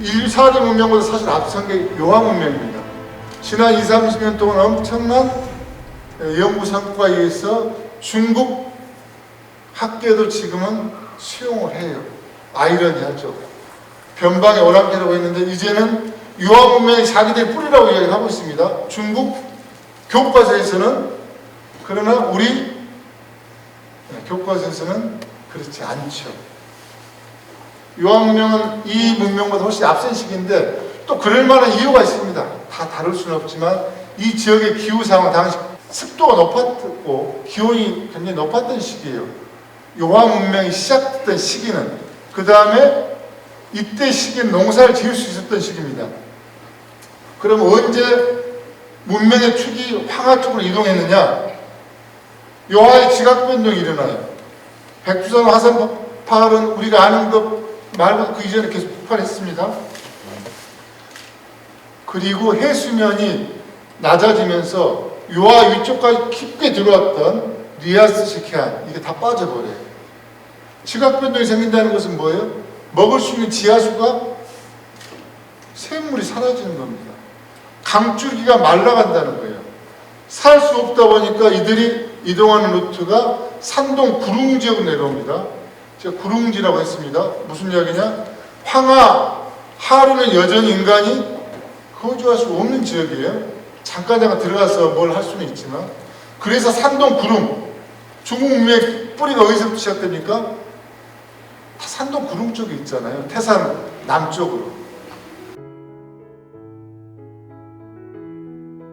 일사리 문명보다 사실 앞선 게 요하 문명입니다. 지난 20, 30년 동안 엄청난 연구 성과에 의해서 중국 학계도 지금은 수용을 해요. 아이러니하죠. 변방의 오랑캐라고 했는데 이제는 유아 문명이 자기들 뿌리라고 이야기하고 있습니다. 중국 교과서에서는 그러나 우리 네, 교과서에서는 그렇지 않죠. 유아 문명은 이 문명보다 훨씬 앞선 시기인데 또 그럴 만한 이유가 있습니다. 다 다룰 수는 없지만 이 지역의 기후 상황 당시 습도가 높았고 기온이 굉장히 높았던 시기예요. 요하 문명이 시작됐던 시기는 그 다음에 이때 시기에 농사를 지을 수 있었던 시기입니다. 그럼 언제 문명의 축이 황하 쪽으로 이동했느냐? 요하의 지각 변동이 일어나요. 백두산 화산 폭발은 우리가 아는 것 말고 그 이전에 계속 폭발했습니다. 그리고 해수면이 낮아지면서 요하 위쪽까지 깊게 들어왔던 리아스 시키안 이게 다 빠져버려요. 지각 변동이 생긴다는 것은 뭐예요? 먹을 수 있는 지하수가 샘물이 사라지는 겁니다. 강줄기가 말라간다는 거예요. 살 수 없다 보니까 이들이 이동하는 루트가 산동 구릉 지역으로 내려옵니다. 제가 구릉지라고 했습니다. 무슨 이야기냐? 황하, 하루는 여전히 인간이 거주할 수 없는 지역이에요. 잠깐 잠깐 들어가서 뭘 할 수는 있지만 그래서 산동 구릉 중국 문명의 뿌리가 어디서부터 시작됩니까? 다 산동 구릉 쪽에 있잖아요. 태산 남쪽으로.